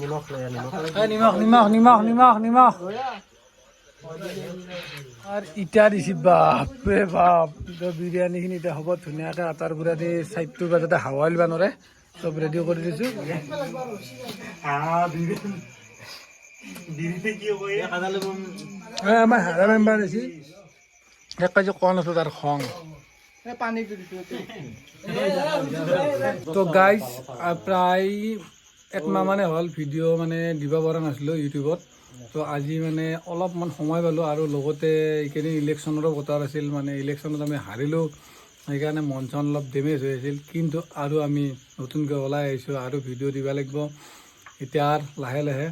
নিমখ লৈ নিমখ নিমখ আর ইটা দিছি বাপরে বাপ। বিরিয়ানিখিনি এতিয়া হ'ব ধুনীয়াকৈ আটাৰ গুড়া দি চাইডটো বা যাতে হাৱা লিবা নোৱাৰে চব ৰেডি কৰি দিছোঁ। আমাৰ হাৰা মেম্বাৰ দিছি। এক কেজি কণ আছোঁ তাৰ খং। তো গাইজ প্ৰায় একমাহ মানে হ'ল ভিডিঅ' মানে দিব পৰা নাছিলোঁ ইউটিউবত তো আজি মানে অলপমান সময় পালোঁ আৰু লগতে এইকেইদিন ইলেকশ্যনৰো বতৰ আছিল মানে ইলেকশ্যনত আমি হাৰিলোঁ। সেইকাৰণে মন চন অলপ ডেমেজ হৈ আছিল। কিন্তু আৰু আমি নতুনকৈ ওলাই আহিছোঁ আৰু ভিডিঅ' দিব লাগিব। এতিয়া লাহে লাহে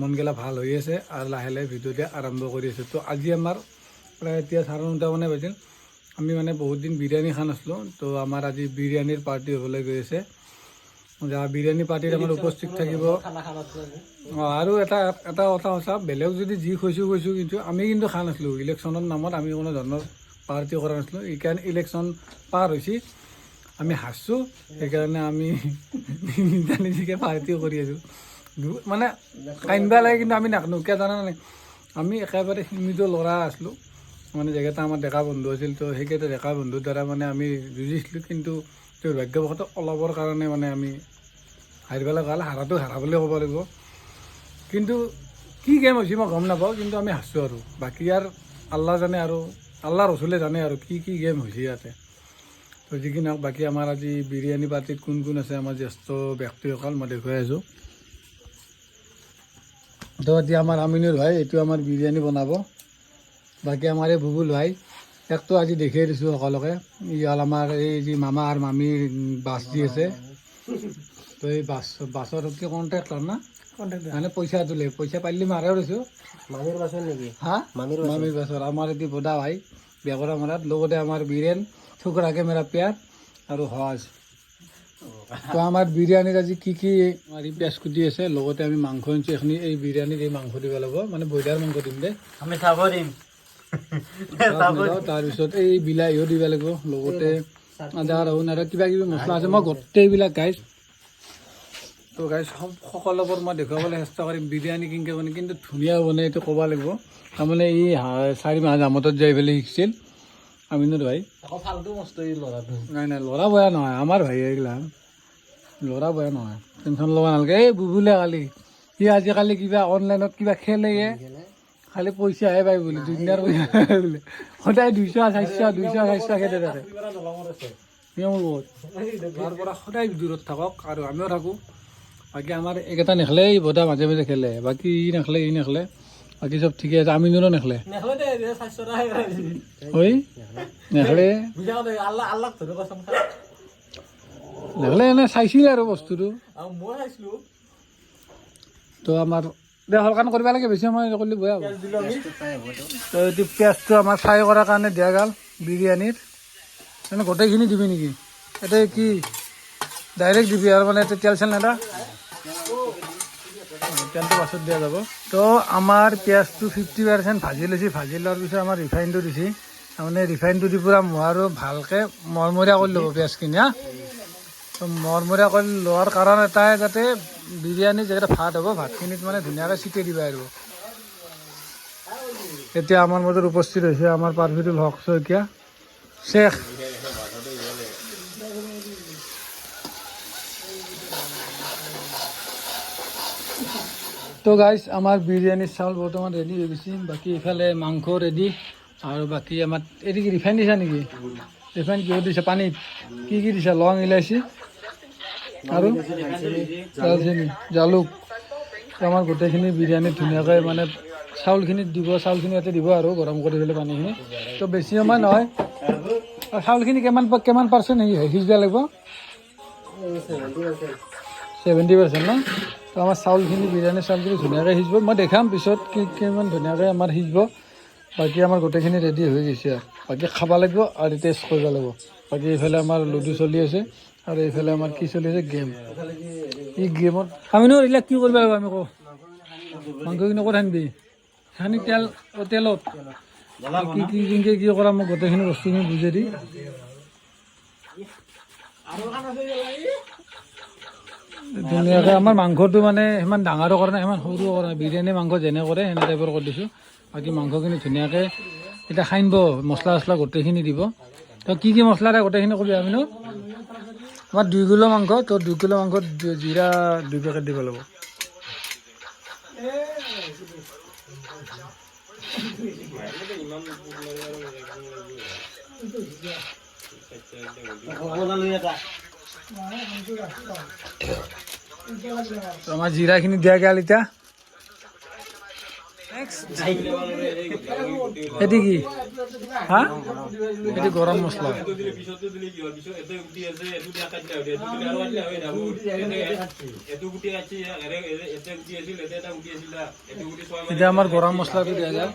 মনগিলা ভালো হৈ আছে আৰু লাহে লাহে ভিডিঅ' দিয়া আৰম্ভ কৰি আছোঁ। তো আজি আমাৰ প্ৰায় এতিয়া চাৰে নটা মানে বাজিল। আমি মানে বহুত দিন বিৰিয়ানী খাই নাছিলোঁ, তো আমাৰ আজি বিৰিয়ানীৰ পাৰ্টি হ'বলৈ গৈ আছে। যা, বিৰিয়ানী পাৰ্টিত আমাৰ উপস্থিত থাকিব। অঁ, আৰু এটা এটা কথা সঁচা, বেলেগ যদি যি কৈছোঁ কৈছোঁ, কিন্তু আমি কিন্তু খোৱা নাছিলোঁ। ইলেকশ্যনৰ নামত আমি কোনো ধৰণৰ পাৰ্টি কৰা নাছিলোঁ। এইকাৰণে ইলেকশ্যন পাৰ হৈছে। আমি হাঁচছোঁ, সেইকাৰণে আমি নিজা নিজিকে পাৰ্টি কৰি আছোঁ। মানে কান্দিবা লাগে কিন্তু আমি নাকানো কিয় জানা নাই? আমি একেবাৰে সীমিত ল'ৰা আছিলোঁ। মানে জেগাটা আমাৰ ডেকা বন্ধু আছিল, তো সেইকেইটা ডেকা বন্ধুৰ দ্বাৰা মানে আমি যুঁজিছিলোঁ। কিন্তু দুৰ্ভাগ্যবশতঃ অলপৰ কাৰণে মানে আমি হাৰিব লগা হ'ল, হাৰাটো হাৰা বুলি ক'ব লাগিব। কিন্তু কি গেম হৈছে মই গম নাপাওঁ, কিন্তু আমি হাৰছোঁ আৰু। বাকী আৰু আল্লাহ জানে আৰু, আল্লাহ ৰচুলে জানে আৰু কি কি গেম হৈছে ইয়াতে। তো যিকি নহওক, বাকী আমাৰ আজি বিৰিয়ানী পাৰ্টিত কোন কোন আছে, আমাৰ জ্যেষ্ঠ ব্যক্তিসকল মই দেখুৱাই আছোঁ। তো এতিয়া আমাৰ আমিনুৰ ভাই, এইটো আমাৰ বিৰিয়ানী বনাব। বাকী আমাৰ এই বুবুল ভাই একটো আজি দেখিয়ে দিছোঁ সকলোকে। ই হ'ল আমাৰ এই যি মামা আৰু মামীৰ বাছ যি আছে। তো এই বাছ বাছৰ কি কণ্ট্ৰেক্টৰ না? মানে পইচা তোলে পইচা পাৰিলে মাৰে দিছোঁ। মামীৰ বাচন নেকি? হা? মামীৰ মামীৰ বাছৰ। আমাৰ এটি বদা ভাই বেগৰা মৰাত লগতে আমাৰ বীৰেন ঠুকৰাকে মেৰা প্যাৰ আৰু সহজ তো আমাৰ বিৰিয়ানীত আজি কি কি আমাৰ পিঁয়াজ কুটি আছে লগতে আমি মাংস আনিছোঁ। এইখিনি এই বিৰিয়ানীত এই মাংস দিব লাগিব। মানে ব্ৰইলাৰ মাংস দিম দে। আমি চাব দিম। তাৰপিছত এই বিলাহীও দিব লাগিব লগতে আদা ৰহুন আৰু কিবা কিবি মছলা আছে। মই গোটেইবিলাক গাইছ তো গাইছ সকলোবোৰ মই দেখুৱাবলৈ চেষ্টা কৰিম। বিৰিয়ানী কেনেকৈ বনাই কিন্তু ধুনীয়া বনাই এইটো ক'ব লাগিব। তাৰমানে ই হা- চাৰি মাহ জামতত যাই পেলাই শিকিছিল। আমিনুৰ ভাই ফাল্টু মস্ত এই ল'ৰাটো নাই নাই ল'ৰা বয়া নহয়। আমাৰ ভাই এইগিলা। ল'ৰা বয়া নহয়। টেনশ্যন ল'ব নালাগে। এই বুবুলে কালি সি আজিকালি কিবা অনলাইনত কিবা খেলেয়ে খালি পইচাহে পায় বোলে দুদিনীয়াৰ পইচা বোলে। সদায় দুইশ চাৰিশ দুইশ চাৰিশ খেলে থাকে নিয়ম লগত। তাৰ পৰা সদায় দূৰত থাকক আৰু আমিও থাকোঁ। বাকী আমাৰ এইকেইটা নেখেলে এই বদা মাজে মাজে খেলে। বাকী ই নেখেলে ই নেখেলে। বাকী চব ঠিকে আছে আমিনুৰো নেখেলে? নেখলে ঐ নেখেলে। নেখেলে এনে চাইছিল আৰু বস্তুটো। তো আমাৰ দে হলকান কৰিব লাগে, বেছি সময় কৰিলে বেয়া হ'ব। তো এইটো পিঁয়াজটো আমাৰ ফ্ৰাই কৰাৰ কাৰণে দিয়া গ'ল বিৰিয়ানীত মানে গোটেইখিনি দিবি নেকি? এতিয়া কি, ডাইৰেক্ট দিবি আৰু মানে এতিয়া তেল চেল নেদা? তেলটো পাছত দিয়া যাব। তো আমাৰ পিঁয়াজটো ফিফটি পাৰ্চেণ্ট ভাজি লৈছে, ভাজি লোৱাৰ পিছত আমাৰ ৰিফাইনটো দিছে। তাৰমানে ৰিফাইনটো দি পূৰা মোহাৰো ভালকৈ মৰমৰীয়া কৰি ল'ব পিঁয়াজখিনি হা। তো মৰমৰীয়া কৰি লোৱাৰ কাৰণ এটাই, যাতে বিৰিয়ানী যেকেইটা ভাত হ'ব, ভাতখিনিত মানে ধুনীয়াকৈ ছিটিয়াই দিব পাৰিব। এতিয়া আমাৰ মাজত উপস্থিত হৈছে আমাৰ পাৰভিদুল হক শইকীয়া শেখ তো গাইজ আমাৰ বিৰিয়ানীৰ চাউল বৰ্তমান ৰেডি হৈ গৈছে। বাকী ইফালে মাংস ৰেডি আৰু বাকী আমাৰ, এইটো কি ৰিফাইন দিছা নেকি? ৰিফাইন কিহত দিছা? পানীত? কি কি দিছা? লং ইলাচি? আৰু দালচেনি জালুক। আমাৰ গোটেইখিনি বিৰিয়ানী ধুনীয়াকৈ মানে চাউলখিনিত দিব চাউলখিনি ইয়াতে দিব আৰু গৰম কৰি পেলাই পানীখিনি। তো বেছি সময় নহয়। চাউলখিনি কিমান কিমান পাৰ্চেণ্ট হেৰি হয়? সিজবা লাগিব? ছেভেণ্টি পাৰ্চেণ্ট ন? তো আমাৰ চাউলখিনি বিৰিয়ানী চাউলখিনি ধুনীয়াকৈ সিজিব। মই দেখাম পিছত কি কিমান ধুনীয়াকৈ আমাৰ সিজিব। বাকী আমাৰ গোটেইখিনি ৰেডি হৈ গৈছে। আৰু বাকী খাব লাগিব আৰু টেষ্ট কৰিব লাগিব। বাকী এইফালে আমাৰ লুডু চলি আছে। আৰু এইফালে আমাৰ কি চলি গেম এই গেমত আমি এইবিলাক কি কৰিব লাগিব আমি কওঁ? মাংসখিনি ক'ত আনিবি? সানি তেল তেলত। কি কি কেনেকৈ কি কৰা মোক গোটেইখিনি বস্তুখিনি বুজাই দি। ধুনীয়াকৈ আমাৰ মাংসটো মানে সিমান ডাঙৰো কৰা নাই, সিমান সৰুও কৰা নাই। বিৰিয়ানী মাংস যেনে কৰে, সেনে টাইপৰ কৰি দিছোঁ। বাকী মাংসখিনি ধুনীয়াকৈ এতিয়া খাইনব মছলা চছলা গোটেইখিনি দিব। তো কি কি মছলা গোটেইখিনি কবি আমিনো? আমাৰ দুই কিলো মাংস তো দুই কিলো মাংসত জি- জিৰা দুই পেকেট দিব লাগিব। আমাৰ জিৰাখিনি দিয়া গেল এতিয়া। এটি কি? হা এটি গৰম মছলা এতিয়া আমাৰ গৰম মছলাটো দিয়া যায়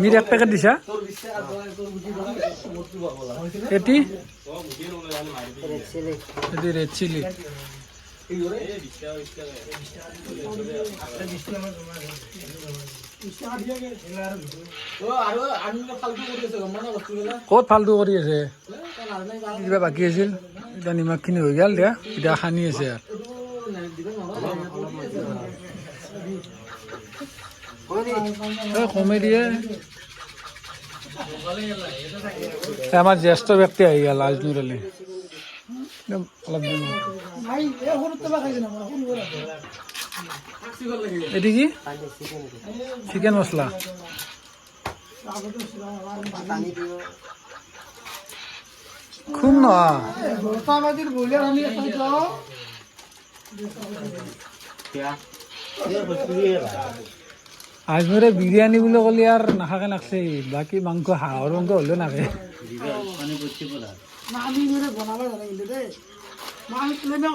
মিট এক পেকেট দিছা এটি? এটি রেড চিলি ক'ত ফাল্টু কৰি আছে? কিবা বাকী আছিল? এতিয়া নিমখখিনি হৈ গ'ল দিয়া এতিয়া সানি আছে আৰু। কমে দিয়ে আমাৰ জ্যেষ্ঠ ব্যক্তি আহি গ'ল অলপ দিন এটি কি? চিকেন মছলা খুব নহয় আজমৰে বিৰিয়ানী বুলি ক'লে আৰু নাখাকে নাখছে। বাকী মাংস হাঁহৰ মাংস হ'লেও নাখে। মানে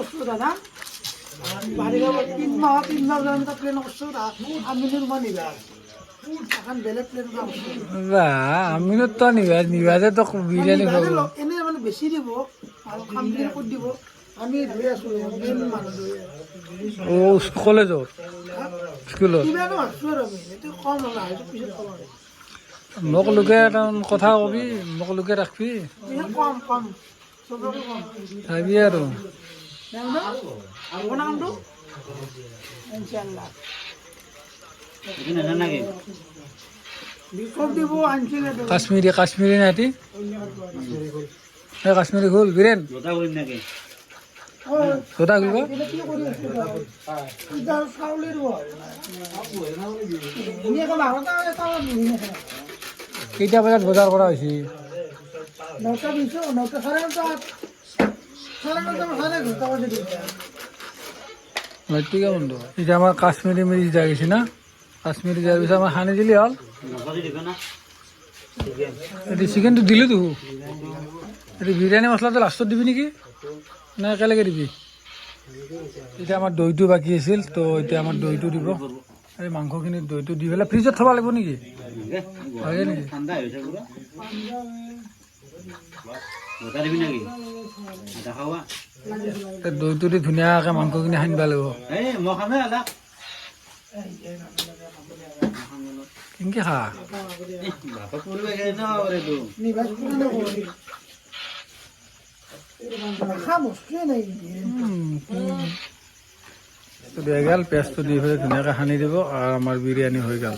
আমিনো তো নিভাজ নিভাজে তো বিৰিয়ানী খাব। এনেই মানে বেছি দিব আৰু কৰি দিব? আমি ধুই আছোঁ মেইন মানুহ ধুই অ' কলেজত স্কুলত কম হ'লা মোক লোকে এটা কথা কবি মোক লোকে ৰাখবি। পিছত কম কম চবকে কম। চাবি আৰু। কাশ্মীৰী কাশ্মীৰী নাইটি? এই কাশ্মীৰী খোল বীৰেন এটা ধুনীয়াকৈ কেইটা বজাত বজাৰ কৰা হৈছে লাইটটো বন্ধ এতিয়া আমাৰ কাশ্মীৰী মিৰি যাই গৈছে না? কাশ্মীৰী যোৱাৰ পিছত আমাৰ সানি দিলে হ'ল। এতিয়া চিকেনটো দিলোঁ তো এতিয়া বিৰিয়ানী মছলাটো লাষ্টত দিবি নেকি? নে, একেলগে দিবি। এতিয়া আমাৰ দৈটো বাকী আছিল, তো এতিয়া আমাৰ দৈটো দিব। এই মাংসখিনি দৈটো দি পেলাই ফ্ৰিজত থ'ব লাগিব নেকি? হয় নেকি? দৈটো দি ধুনীয়াকৈ মাংসখিনি সানিব লাগিব। খাম বস্তুৱে নাই তো দিয়া গেল পেঁয়াজটো দি পেলাই ধুনীয়াকৈ সানি দিব আৰু আমাৰ বিৰিয়ানী হৈ গ'ল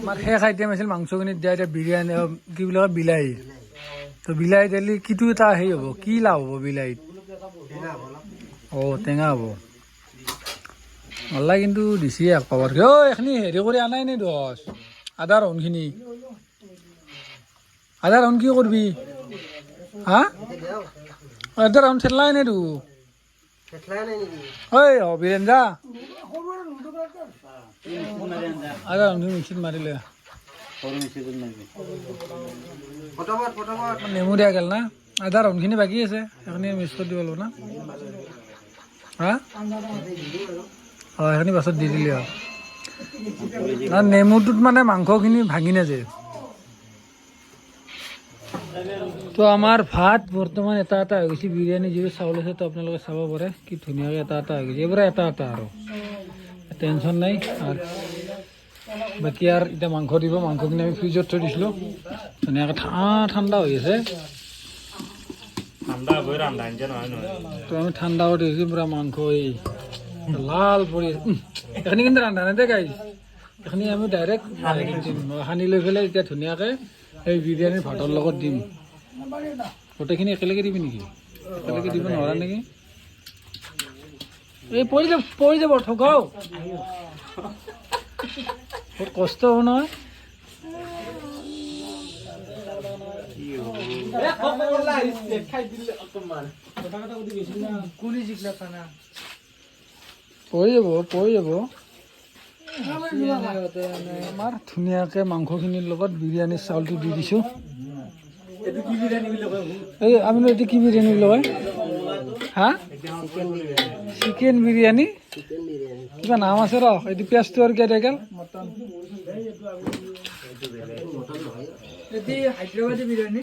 আমাৰ শেষ আইটেম আছিল মাংসখিনিত দিয়া এতিয়া বিৰিয়ানী কি বুলি কয় বিলাহী তো বিলাহী দিলে কিটো এটা হেৰি হ'ব কি লাভ হ'ব বিলাহীত অঁ টেঙা হ'ব মল্লা কিন্তু দিছে এক পাৱাৰ। অ এইখিনি হেৰি কৰি আনাই নে দছ আদা ৰহুনখিনি আদা ৰহুন কি কৰিবি? হা? আদা ৰহুন চেতলাই নে তো ঐ, অ বীৰেন যা আদা ৰহুন মিক্সিত মাৰিলে। নেমু দিয়া গেল না? আদা ৰনখিনি বাকী আছে। সেইখিনি মিক্স কৰি দিব লাগিব না? হা? হয় সেইখিনি পাছত দি দিলে না নেমুটোত মানে মাংসখিনি ভাঙি নাযায়। তো আমাৰ ভাত বৰ্তমান এটা এটা হৈ গৈছে বিৰিয়ানী যিটো চাউল আছে তো আপোনালোকে চাব পাৰে কি ধুনীয়াকৈ এটা এটা হৈ গৈছে। এইবোৰে এটা এটা আৰু। টেনশ্যন নাই। আৰু বাকী আৰু এতিয়া মাংস দিব মাংসখিনি আমি ফ্ৰিজত থৈ দিছিলোঁ। ধুনীয়াকৈ ঠাণ্ডা ঠাণ্ডা হৈ আছে। তো আমি ঠাণ্ডা কৰি দিছোঁ পূৰা মাংস এই লাল পৰি আছে এইখিনি কিন্তু ৰান্ধা নাই দেই গাইজ এইখিনি আমি ডাইৰেক্ট সানি লৈ পেলাই এতিয়া ধুনীয়াকৈ এই বিৰিয়ানীৰ ভাতৰ লগত দিম। গোটেইখিনি একেলগে দিবি নেকি? একেলগে দিব নোৱাৰা নেকি? এই পৰি যাব পৰি যাব ঠগাও। বহুত কষ্ট হ'ব নহয়। খাই দিলে অকণমান। কথা কথা সুধি গৈছিল না কুলি জিকলা খানা। পৰি যাব পৰি যাব। আমাৰ ধুনীয়াকৈ মাংসখিনিৰ লগত বিৰিয়ানীৰ চাউলটো দি দিছোঁ। বিৰিয়ানী এই আমিনো এইটো কি বিৰিয়ানী বুলি কয়? হা? চিকেন বিৰিয়ানী? কিবা নাম আছে ৰ এইটো পিঁয়াজটো আৰু কিয় দেখাল এটি হায়দ্রাবাদি বিরিয়ানি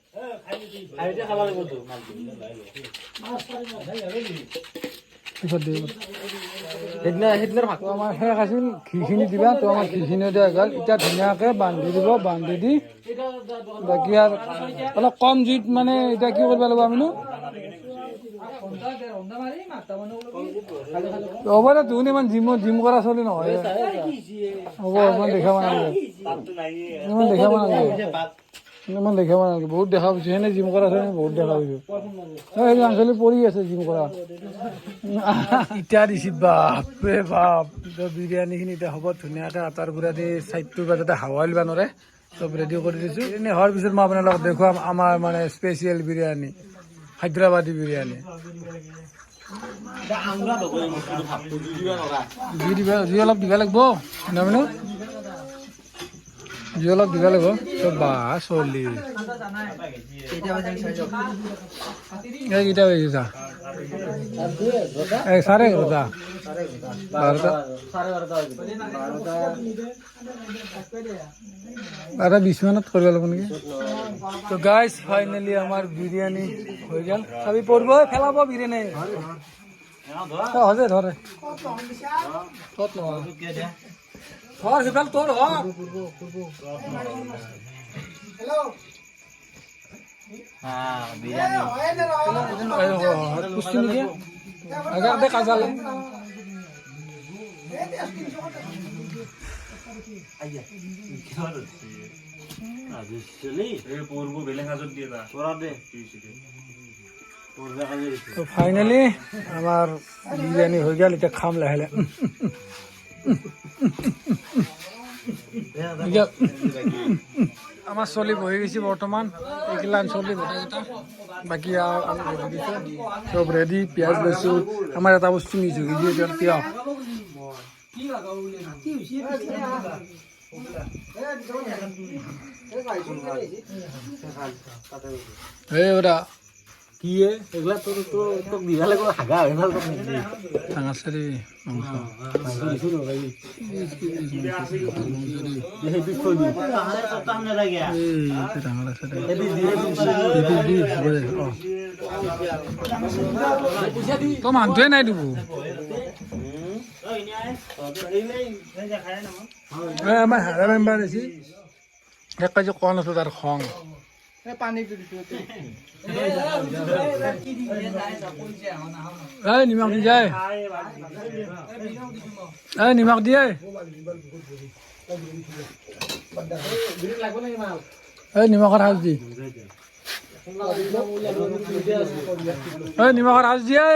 ঘিখিনি দিবা তো আমাৰ ঘিখিনি দিয়া গ'ল এতিয়া ধুনীয়াকৈ বান্ধি দিব বান্ধি দি বাকী আৰু অলপ কম জুইত মানে এতিয়া কি কৰিব লাগিব আমিনো হ'ব দে তুমি ইমান জিম জিম কৰা চলি নহয় হ'ব ইমান দেখাব নালাগে ইমান দেখাব নালাগে ইমান দেখাব নালাগে। বহুত দেখা পাইছোঁ। সেনে জিম কৰা চলি বহুত দেখা পাইছোঁ। সেইটো আঞ্চলিক পৰি আছে জিম কৰা। ইটা দিছি, বাপৰে বাপ। বিৰিয়ানীখিনি এতিয়া হ'ব ধুনীয়াকৈ আটাৰ গুড়া দি চাইডটোৰ পৰা যাতে হাৱা লিবা নোৱাৰে চব ৰেডি কৰি দিছোঁ। এনে হোৱাৰ পিছত মই আপোনালোকক দেখুৱাম আমাৰ মানে স্পেচিয়েল বিৰিয়ানী, হায়দৰাবাদী বিৰিয়ানী। জুই অলপ দিব লাগিব। নামিনো অলপ দিব লাগিব। বা চলি। এইকেইটা বেছিছা এই চাৰে এঘাৰটা। বাৰটা। বাৰটা বিছ মানত কৰিব লাগিব নেকি? তো গাইজ ফাইনেলি আমাৰ বিৰিয়ানী হৈ গ'ল। চাবি পৰিব পেলাব বিৰিয়ানী। অ, ধৰে। নহয় ধৰ সিফাল তোৰ হওক এই হ- হ- পুষ্টি নেকি আগে দে কাজালে তো ফাইনেলি আমাৰ বিৰিয়ানী হৈ গ'ল এতিয়া খাম লাহে আমাৰ চলি বহি গৈছে বৰ্তমান। এইগিলান চলি গোটেইকেইটা বাকী চব ৰেডি পিঁয়াজ লৈছোঁ। আমাৰ এটা বস্তু নিছোঁ কি দিয়ে তিয়হ এই কি এ? এইগিলা তোৰ তোৰ তোক দিবা লাগিব হাগা হৈ ভালো তোক নিদি ডাঙৰ চাৰি মাংস সেইটো থৈ দি এই এইটো ডাঙৰ আছে দে সেইটো দি এইটো দি হ'ব দে অ তই মানুহটোৱে নাই দিব এই আমাৰ হাৰা মেম্বাৰ আছে এক কাজি কণ আছো তাৰ খং। এই নিমখ দি যায়। এই নিমখ দিয়ে। এই নিমখৰ সাজ দি। এই নিমখৰ সাজ দিয়ে।